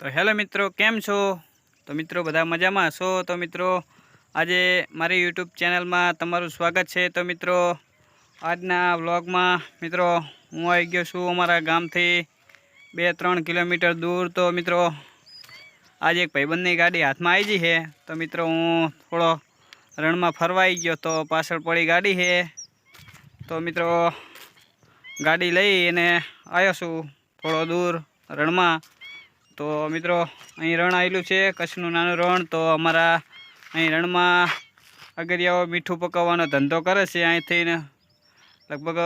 તો હેલો મિત્રો, કેમ છો? તો મિત્રો, બધા મજામાં છો તો મિત્રો, આજે મારી યુટ્યુબ ચેનલમાં તમારું સ્વાગત છે. તો મિત્રો, આજના વ્લોગમાં મિત્રો, હું આવી ગયો છું અમારા ગામથી બે ત્રણ કિલોમીટર દૂર. તો મિત્રો, આજે એક ભાઈબંધની ગાડી હાથમાં આવી ગઈ છે. તો મિત્રો, હું થોડો રણમાં ફરવા આવી ગયો તો પાછળ પડી ગાડી છે. તો મિત્રો, ગાડી લઈ અને આવ્યો છું થોડો દૂર રણમાં. તો મિત્રો, અહીં રણ આવેલું છે, કચ્છનું નાનું રણ. તો અમારા અહીં રણમાં અગરિયાઓ મીઠું પકવવાનો ધંધો કરે છે. અહીંથી લગભગ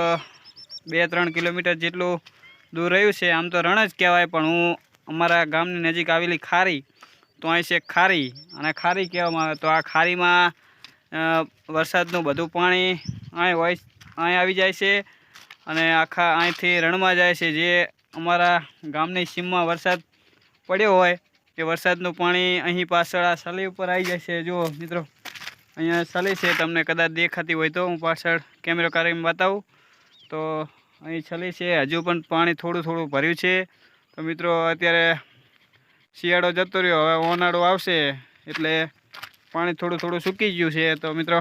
બે ત્રણ કિલોમીટર જેટલું દૂર રહ્યું છે. આમ તો રણ જ કહેવાય, પણ હું અમારા ગામની નજીક આવેલી ખારી. તો અહીં છે ખારી, અને ખારી કહેવામાં આવે તો આ ખારીમાં વરસાદનું બધું પાણી અહીં હોય, અહીં આવી જાય છે અને આખા અહીંથી રણમાં જાય છે. જે અમારા ગામની સીમમાં વરસાદ પડ્યો હોય કે વરસાદનું પાણી અહીં પાછળ આ સલી ઉપર આવી જાય છે. જુઓ મિત્રો, અહીંયા સલી છે, તમને કદાચ દેખાતી હોય તો હું પાછળ કેમેરો કરીને બતાવું. તો અહીં છલી છે, હજુ પણ પાણી થોડું થોડું ભર્યું છે. તો મિત્રો, અત્યારે શિયાળો જતો રહ્યો, હવે ઉનાળો આવશે, એટલે પાણી થોડું થોડું સૂકી ગયું છે. તો મિત્રો,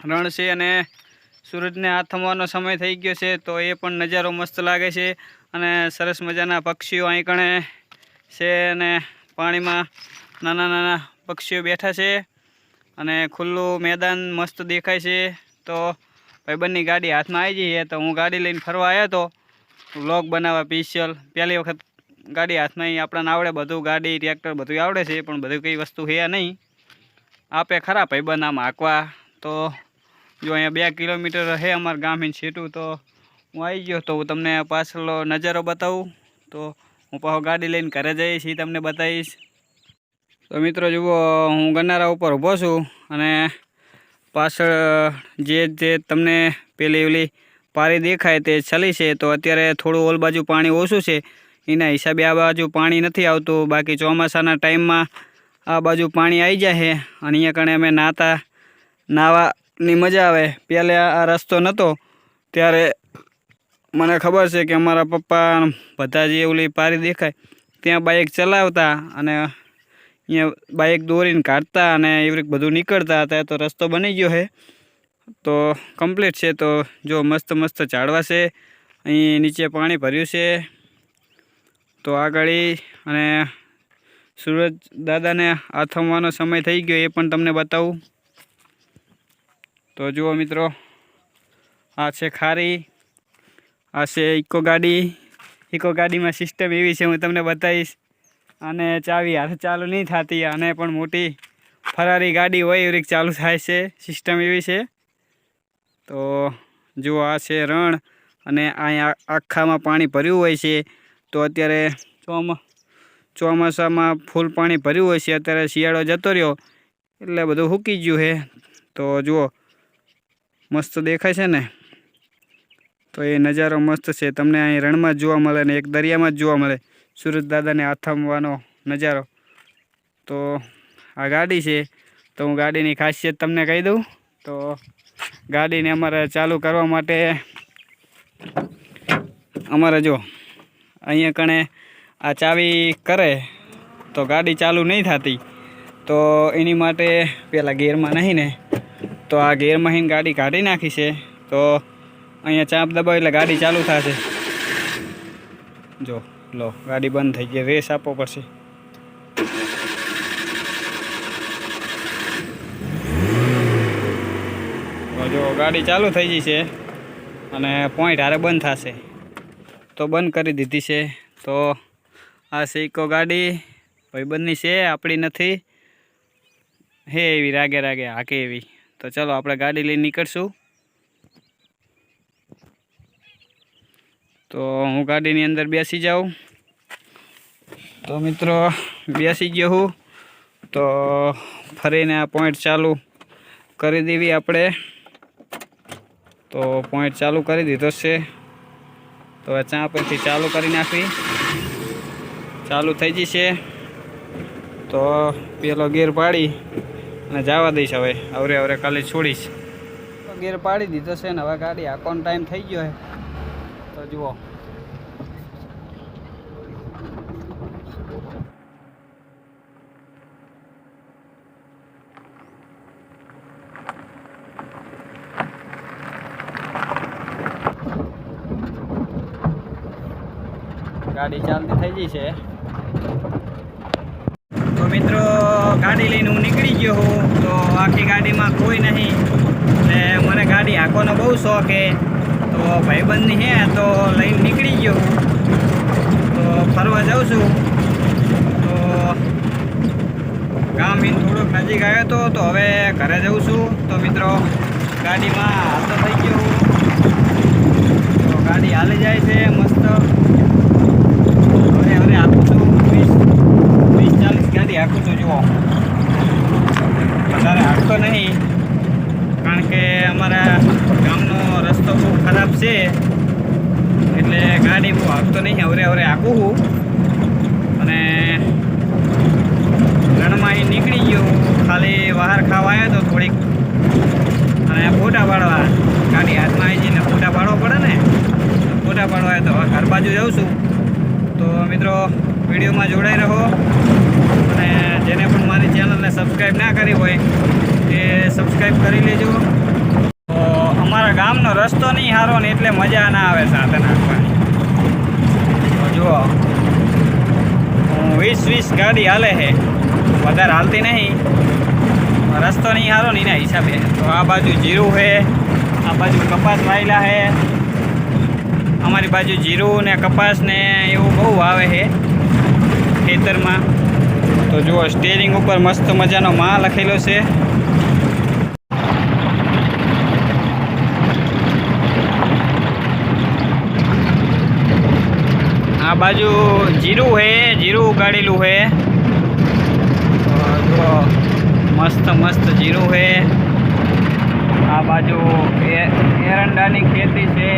રણ છે અને સૂરજને હાથ થમવાનો સમય થઈ ગયો છે, તો એ પણ નજારો મસ્ત લાગે છે અને સરસ મજાના પક્ષીઓ અહીં કણે છે અને પાણીમાં નાના નાના પક્ષીઓ બેઠા છે અને ખુલ્લું મેદાન મસ્ત દેખાય છે. તો ભાઈબંધની ગાડી હાથમાં આવી જઈએ તો હું ગાડી લઈને ફરવા આવ્યો હતો વ્લોગ બનાવવા સ્પેશિયલ પહેલી વખત ગાડી હાથમાં આપણને આવડે બધું ગાડી, ટ્રેક્ટર બધું આવડે છે, પણ બધું કંઈ વસ્તુ છે નહીં. આપે ખરા ભાઈબંધ આમ હાંકવા. તો જો અહીંયા બે કિલોમીટર છે અમારા ગામથી છેટું તો હું આવી ગયો તો હું તમને પાછળનો નજારો બતાવું. તો હું પાછો ગાડી લઈને ઘરે જઈશ એ તમને બતાવીશ. તો મિત્રો જુઓ, હું ગન્નારા ઉપર ઊભો છું અને પાછળ, જે જે તમને પેલી ઓલી પારી દેખાય તે ચલી છે, તો અત્યારે થોડું ઓલ બાજુ પાણી ઓછું છે. એના હિસાબે આ બાજુ પાણી નથી આવતું. બાકી ચોમાસાના ટાઈમમાં આ બાજુ પાણી આવી જાય છે અને અહીંયા કણે અમે નાતા, નાવાની મજા આવે. પહેલાં આ રસ્તો નહોતો ત્યારે મને ખબર છે કે અમારા પપ્પા બધા જે ઓલી પારી દેખાય, ત્યાં બાઇક ચલાવતા અને અહીંયા બાઇક દોરીને કાઢતા અને એવી બધું નીકળતા હતા તો રસ્તો બની ગયો છે. તો કમ્પ્લીટ છે, તો જો મસ્ત મસ્ત ઝાડવા છે, અહીં નીચે પાણી ભર્યું છે. તો આગળ અને સૂરજ દાદાને આથમવાનો સમય થઈ ગયો, એ પણ તમને બતાવું. તો જુઓ મિત્રો, આ છે ખારી. આ છે ઇકો ગાડી. ઇકો ગાડીમાં સિસ્ટમ એવી છે, હું તમને બતાવીશ. અને ચાવી હાથ ચાલુ નહીં થતી, અને પણ મોટી ફરારી ગાડી હોય એવી ચાલુ થાય છે સિસ્ટમ એવી છે. તો જુઓ, આ છે રણ, અને અહીંયા આખામાં પાણી ભર્યું હોય છે. તો અત્યારે ચોમા, ચોમાસામાં ફૂલ પાણી ભર્યું હોય છે. અત્યારે શિયાળો જતો રહ્યો, એટલે બધું સૂકી ગયું છે. તો જુઓ, મસ્ત દેખાય છે ને? તો એ નજારો મસ્ત છે. તમને અહીં રણમાં જોવા મળે ને એક દરિયામાં જ જોવા મળે. સુરજ દાદાને આથમવાનો નજારો. તો આ ગાડી છે. તો હું ગાડીની ખાસિયત તમને કહી દઉં. તો ગાડીને અમારે ચાલુ કરવા માટે અમારે જો, અહીંયા કણે આ ચાવી કરે તો ગાડી ચાલુ નહીં થતી. તો એની માટે પહેલાં ગેરમાં નહીં ને તો આ ગેરમાં હીને ગાડી કાઢી નાખી છે. તો અહીંયા ચાપ દબાવ એટલે ગાડી ચાલુ થશે. જો, લો, ગાડી બંધ થઈ ગઈ. રેસ આપવો પડશે. જો, ગાડી ચાલુ થઈ ગઈ છે અને પોઈન્ટ હારે બંધ થશે. તો બંધ કરી દીધી છે. તો આ સિક્કો ગાડી. ભાઈબંધની છે, આપણી નથી. હે એવી, રાગે રાગે, હાકે એવી. તો ચલો, આપણે ગાડી લઈને નીકળશું. તો હું ગાડીની અંદર બેસી જાઉં. તો મિત્રો, બેસી ગયો હું. તો ફરીને આ પોઈન્ટ ચાલુ કરી દેવી આપણે. તો પોઈન્ટ ચાલુ કરી દીધો છે. તો હવે ચા પરથી ચાલુ કરી નાખવી. ચાલુ થઈ જશે તો પેલો ગેર પાડી અને જવા દઈશ હવે. આવરે આવરે કાલે છોડીશ. ગેર પાડી દીધો છે ને હવે ગાડી આકોન ટાઈમ થઈ ગયો છે. તો જુઓ. ગાડી ચાલતી થઈ ગઈ છે. તો મિત્રો, ગાડી લઈને હું નીકળી ગયો હું. તો આખી ગાડીમાં કોઈ નહીં. એટલે મને ગાડી હાંકવાનો બહુ શોખ છે. તો ભાઈબંધની હે તો લઈને નીકળી ગયો. તો ફરવા જાઉં છું. તો ગામ ઇન થોડોક નજીક આવ્યો હતો તો હવે ઘરે જઉં છું. તો મિત્રો, ગાડીમાં હાલતો થઈ ગયો. તો ગાડી હાલી જાય છે, મસ્ત હવે હવે આપું છું વીસ વીસ ચાલીસ ગાડી હાંકું છું જુઓ વધારે હાંકતો નહીં કારણ કે અમારા ગામનો રસ્તો બહુ ખરાબ છે. એટલે ગાડી હું હાંકતો નહીં હવે હવે હાંકું છું અને રણમાં નીકળી ગયો ખાલી બહાર ખાવા આવ્યો તો થોડીક. અને ફોટા પાડવા. ગાડી હાથમાં આવી જઈને ફોટા પાડવા પડે ને. ફોટા પાડવા આવ્યો તો હવે ઘર બાજુ જાઉં છું. તો મિત્રો, વિડીયોમાં જોડાઈ રહો. અને જેને પણ મારી ચેનલને સબસ્ક્રાઈબ ના કરી હોય, એ સબસ્ક્રાઈબ કરી લેજો. તો અમારા ગામનો રસ્તો નહીં સારો ને એટલે મજા ના આવે સાથે નાખવાની. જુઓ. જુઓ વીસ વીસ ગાડી હાલે છે. વધારે હાલતી નહીં. રસ્તો નહીં સારો ને એના હિસાબે. તો આ બાજુ જીરું છે. આ બાજુ કપાસ વાયેલા છે. અમારી બાજુ જીરું ને કપાસ ને એવું બહુ આવે છે ખેતરમાં. તો જુઓ સ્ટેરિંગ ઉપર મસ્ત મજાનો માં લખેલો છે. બાજુ જીરું છે જીરું ઉગાડેલું છે તો મસ્ત મસ્ત જીરું છે આ બાજુ એરંડાની ખેતી છે.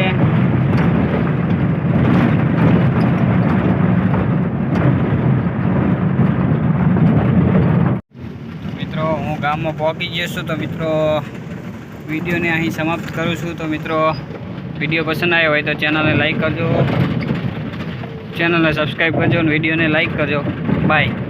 મિત્રો, હું ગામમાં પહોંચી ગયો છું, તો મિત્રો વિડીયોને અહીં સમાપ્ત કરું છું. તો મિત્રો, વીડિયો પસંદ આવ્યો હોય તો ચેનલને લાઈક કરજો. ચેનલને સબસ્ક્રાઈબ કરજો અને વિડીયોને લાઈક કરજો. બાય